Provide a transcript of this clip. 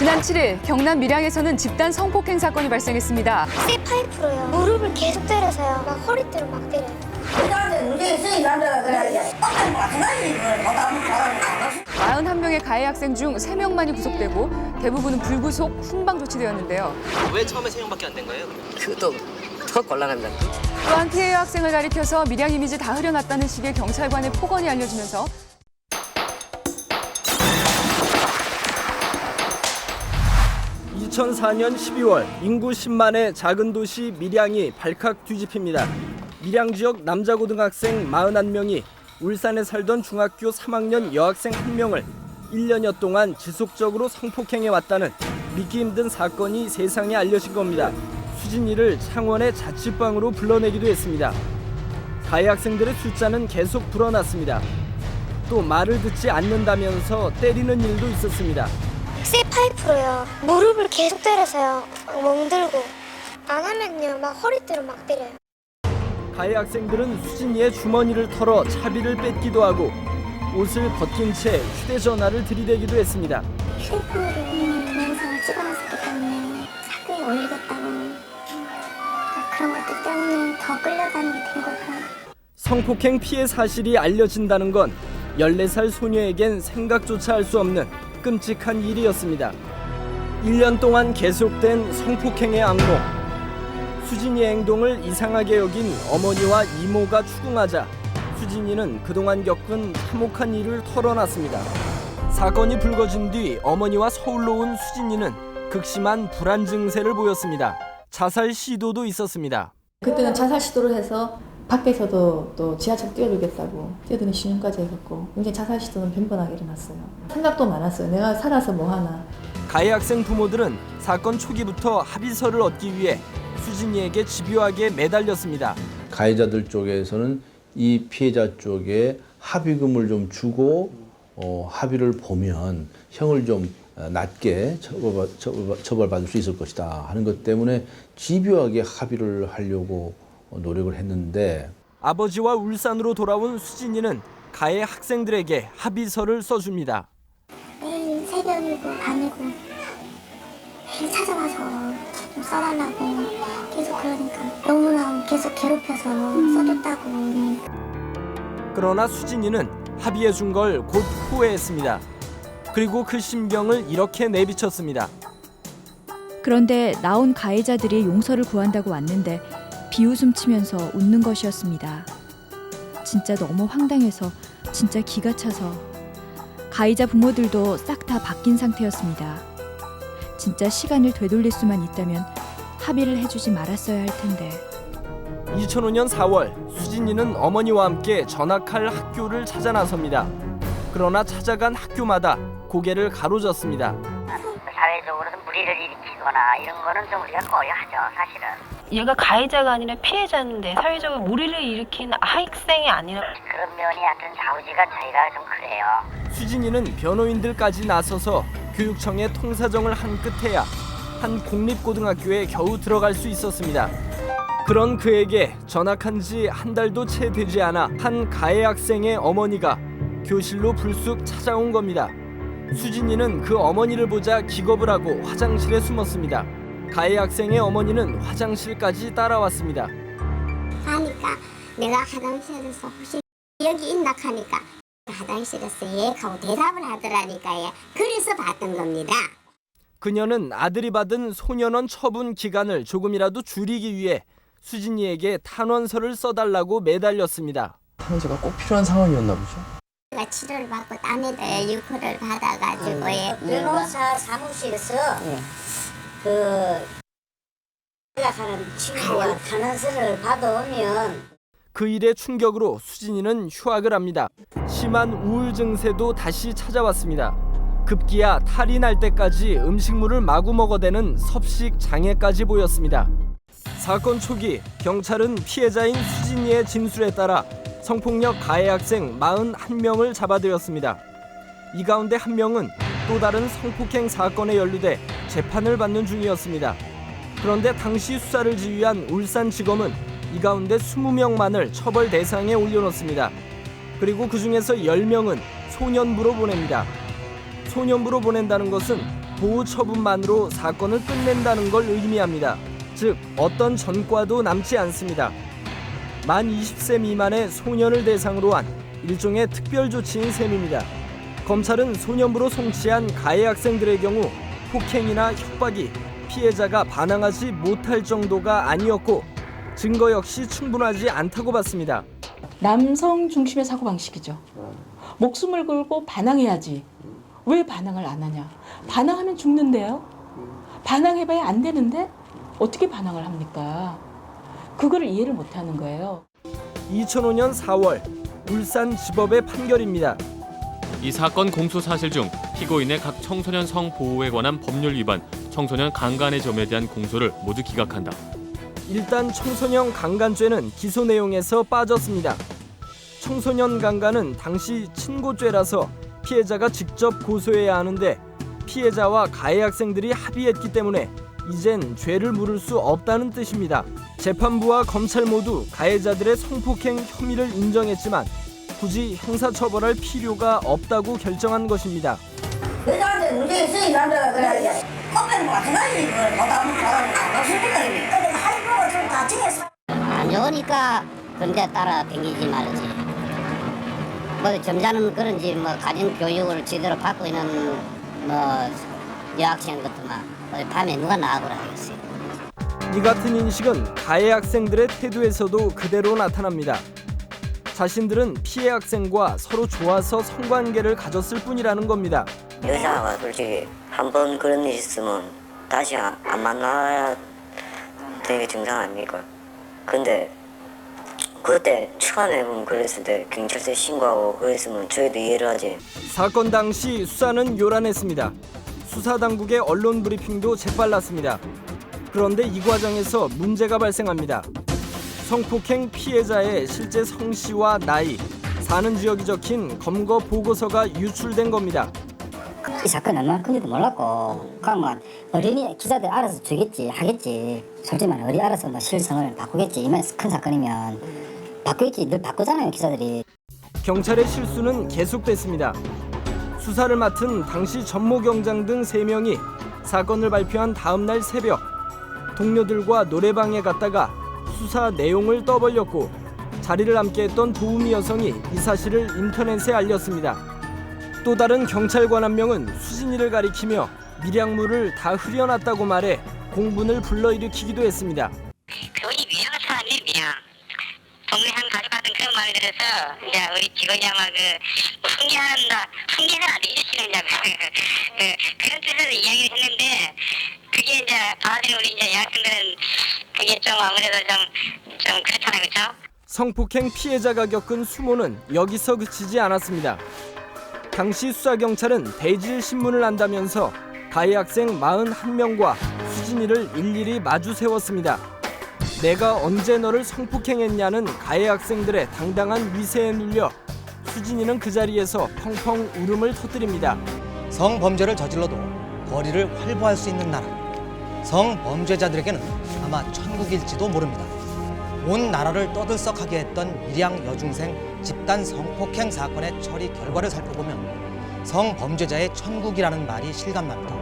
지난 7일 경남 밀양에서는 집단 성폭행 사건이 발생했습니다. 쇠 파이프로요. 무릎을 계속 때려서요. 막 허리띠로 막 때려요. 못하면 잘하는 41명의 가해 학생 중 3명만이 구속되고 대부분은 불구속 훈방 조치되었는데요. 왜 처음에 세 명밖에 안 된 거예요? 그것도 더 곤란합니다. 또한 피해 학생을 가리켜서 밀양 이미지 다 흐려놨다는 식의 경찰관의 폭언이 알려지면서 2004년 12월 인구 10만의 작은 도시 밀양이 발칵 뒤집힙니다. 밀양 지역 남자 고등학생 41명이 울산에 살던 중학교 3학년 여학생 1명을 1년여 동안 지속적으로 성폭행해 왔다는 믿기 힘든 사건이 세상에 알려진 겁니다. 수진이를 창원의 자취방으로 불러내기도 했습니다. 가해 학생들의 숫자는 계속 불어났습니다. 또 말을 듣지 않는다면서 때리는 일도 있었습니다. 쇠파이프로요. 무릎을 계속 때려서요. 막 멍들고. 안 하면요. 막 허리띠로 막 때려요. 가해 학생들은 수진이의 주머니를 털어 차비를 뺏기도 하고 옷을 벗긴 채 휴대전화를 들이대기도 했습니다. 휴대폰으로 동영상을 찍어놨었기 때문에 사기에 올리겠다고 그런 것들 때문에 더 끌려다니게 된 거고요. 성폭행 피해 사실이 알려진다는 건 14살 소녀에겐 생각조차 할 수 없는 끔찍한 일이었습니다. 1년 동안 계속된 성폭행의 악몽. 수진이의 행동을 이상하게 여긴 어머니와 이모가 추궁하자 수진이는 그동안 겪은 참혹한 일을 털어놨습니다. 사건이 불거진 뒤 어머니와 서울로 온 수진이는 극심한 불안 증세를 보였습니다. 자살 시도도 있었습니다. 그때는 자살 시도를 해서 밖에서도 또 지하철 뛰어들겠다고 뛰어드는 신용까지 했었고 굉장히 자살 시도는 빈번하게 일어났어요. 생각도 많았어요. 내가 살아서 뭐 하나. 가해 학생 부모들은 사건 초기부터 합의서를 얻기 위해 수진이에게 집요하게 매달렸습니다. 가해자들 쪽에서는 이 피해자 쪽에 합의금을 좀 주고 어, 합의를 보면 형을 좀 어, 낮게 처벌, 처벌, 처벌받을 수 있을 것이다 하는 것 때문에 집요하게 합의를 하려고 어, 노력을 했는데 아버지와 울산으로 돌아온 수진이는 가해 학생들에게 합의서를 써줍니다. 매일 새벽이고 밤이고 매일 찾아와서 좀 써달라고 계속 그러니까 너무나 계속 괴롭혀서 써줬다고 그러나 수진이는 합의해 준 걸 곧 후회했습니다. 그리고 그 심경을 이렇게 내비쳤습니다. 그런데 나온 가해자들이 용서를 구한다고 왔는데 비웃음 치면서 웃는 것이었습니다. 진짜 너무 황당해서 진짜 기가 차서 가해자 부모들도 싹 다 바뀐 상태였습니다. 진짜 시간을 되돌릴 수만 있다면 합의를 해주지 말았어야 할 텐데. 2005년 4월 수진이는 어머니와 함께 전학할 학교를 찾아 나섭니다. 그러나 찾아간 학교마다 고개를 가로졌습니다. 사회적으로도 무리를 일으키거나 이런 거는 좀 우리가 꺼려하죠 사실은 얘가 가해자가 아니라 피해자인데 사회적으로 무리를 일으킨 학생이 아니라 그런 면이 하여튼 좌우지가 저희가 좀 그래요 수진이는 변호인들까지 나서서 교육청에 통사정을 한 끝에야 한 공립고등학교에 겨우 들어갈 수 있었습니다. 그런 그에게 전학한 지 한 달도 채 되지 않아 한 가해 학생의 어머니가 교실로 불쑥 찾아온 겁니다. 수진이는 그 어머니를 보자 기겁을 하고 화장실에 숨었습니다. 가해 학생의 어머니는 화장실까지 따라왔습니다. 하니까 내가 화장실에서 혹시 여기 있나 하니까 화장실에서 예 하고 대답을 하더라니까 예 그래서 봤던 겁니다. 그녀는 아들이 받은 소년원 처분 기간을 조금이라도 줄이기 위해 수진이에게 탄원서를 써달라고 매달렸습니다. 탄원서가 꼭 필요한 상황이었나 보죠. 제가 치료를 받고 땀에다 유포를 받아가지고 예 변호사 사무실에서 그 생각하는 친구와 탄원서를 받아오면 그 일의 충격으로 수진이는 휴학을 합니다. 심한 우울 증세도 다시 찾아왔습니다. 급기야 탈이 날 때까지 음식물을 마구 먹어대는 섭식 장애까지 보였습니다. 사건 초기 경찰은 피해자인 수진이의 진술에 따라 성폭력 가해 학생 41명을 잡아들였습니다. 이 가운데 한 명은 또 다른 성폭행 사건에 연루돼 재판을 받는 중이었습니다. 그런데 당시 수사를 지휘한 울산지검은 이 가운데 20명만을 처벌 대상에 올려놓습니다. 그리고 그 중에서 10명은 소년부로 보냅니다. 소년부로 보낸다는 것은 보호 처분만으로 사건을 끝낸다는 걸 의미합니다. 즉 어떤 전과도 남지 않습니다. 만 20세 미만의 소년을 대상으로 한 일종의 특별 조치인 셈입니다. 검찰은 소년부로 송치한 가해 학생들의 경우 폭행이나 협박이 피해자가 반항하지 못할 정도가 아니었고 증거 역시 충분하지 않다고 봤습니다. 남성 중심의 사고 방식이죠. 목숨을 걸고 반항해야지. 왜 반항을 안 하냐? 반항하면 죽는데요. 반항해봐야 안 되는데 어떻게 반항을 합니까? 그거를 이해를 못 하는 거예요. 2005년 4월 울산 지법의 판결입니다. 이 사건 공소 사실 중 피고인의 각 청소년 성 보호에 관한 법률 위반, 청소년 강간의 점에 대한 공소를 모두 기각한다. 일단 청소년 강간죄는 기소 내용에서 빠졌습니다. 청소년 강간은 당시 친고죄라서 피해자가 직접 고소해야 하는데 피해자와 가해 학생들이 합의했기 때문에 이젠 죄를 물을 수 없다는 뜻입니다. 재판부와 검찰 모두 가해자들의 성폭행 혐의를 인정했지만 굳이 형사 처벌할 필요가 없다고 결정한 것입니다. 여자한테 문제 있어 이 남자가 그래 껍데기 마찬가지 그걸 못하면 안 근데 좀사 좋으니까 근데 따라 댕기지 말지. 뭐 점잖은 그런지 뭐 가진 교육을 제대로 받고 있는 뭐 여학생 같더만 어디 밤에 누가 나가보라 하겠어요. 이 같은 인식은 가해 학생들의 태도에서도 그대로 나타납니다. 자신들은 피해 학생과 서로 좋아서 성관계를 가졌을 뿐이라는 겁니다. 여자가 솔직히 한 번 그런 일 있으면 다시 안, 안 만나야 되게 정상 아닙니까? 근데 그때 보면 그랬을 때 경찰서에 신고하고 그랬으면 저희도 이해를 하지. 사건 당시 수사는 요란했습니다. 수사 당국의 언론 브리핑도 재빨랐습니다. 그런데 이 과정에서 문제가 발생합니다. 성폭행 피해자의 실제 성씨와 나이, 사는 지역이 적힌 검거 보고서가 유출된 겁니다. 이 사건이 얼마나 큰지도 몰랐고 뭐 어린이 기자들 알아서 주겠지 하겠지 솔직히 말해 어디 알아서 뭐 실성을 바꾸겠지 이만 큰 사건이면 바꾸겠지 늘 바꾸잖아요 기자들이 경찰의 실수는 계속됐습니다. 수사를 맡은 당시 전모 경장 등 3명이 사건을 발표한 다음 날 새벽 동료들과 노래방에 갔다가 수사 내용을 떠벌렸고 자리를 함께했던 도우미 여성이 이 사실을 인터넷에 알렸습니다. 또 다른 경찰관 한 명은 수진이를 가리키며 밀양물을 다 흐려놨다고 말해 공분을 불러일으키기도 했습니다. 그분이 미안한 사람이면 동네 한 가져갔던 그런 말을 들어서 이제 우리 직원이 아마 그 훈계한다 훈계는 안 해주시느냐고 그, 그런 뜻에서 이야기를 했는데 그게 이제 받아들인 우리 이제 여학생들은 그게 좀 아무래도 좀, 좀 그렇잖아요 그렇죠? 성폭행 피해자가 겪은 수모는 여기서 그치지 않았습니다. 당시 수사 경찰은 대질 신문을 한다면서 가해 학생 41명과 수진이를 일일이 마주 세웠습니다. 내가 언제 너를 성폭행했냐는 가해 학생들의 당당한 위세에 눌려 수진이는 그 자리에서 펑펑 울음을 터뜨립니다. 성범죄를 저질러도 거리를 활보할 수 있는 나라. 성범죄자들에게는 아마 천국일지도 모릅니다. 온 나라를 떠들썩하게 했던 밀양 여중생 집단 성폭행 사건의 처리 결과를 살펴보면 성범죄자의 천국이라는 말이 실감납니다.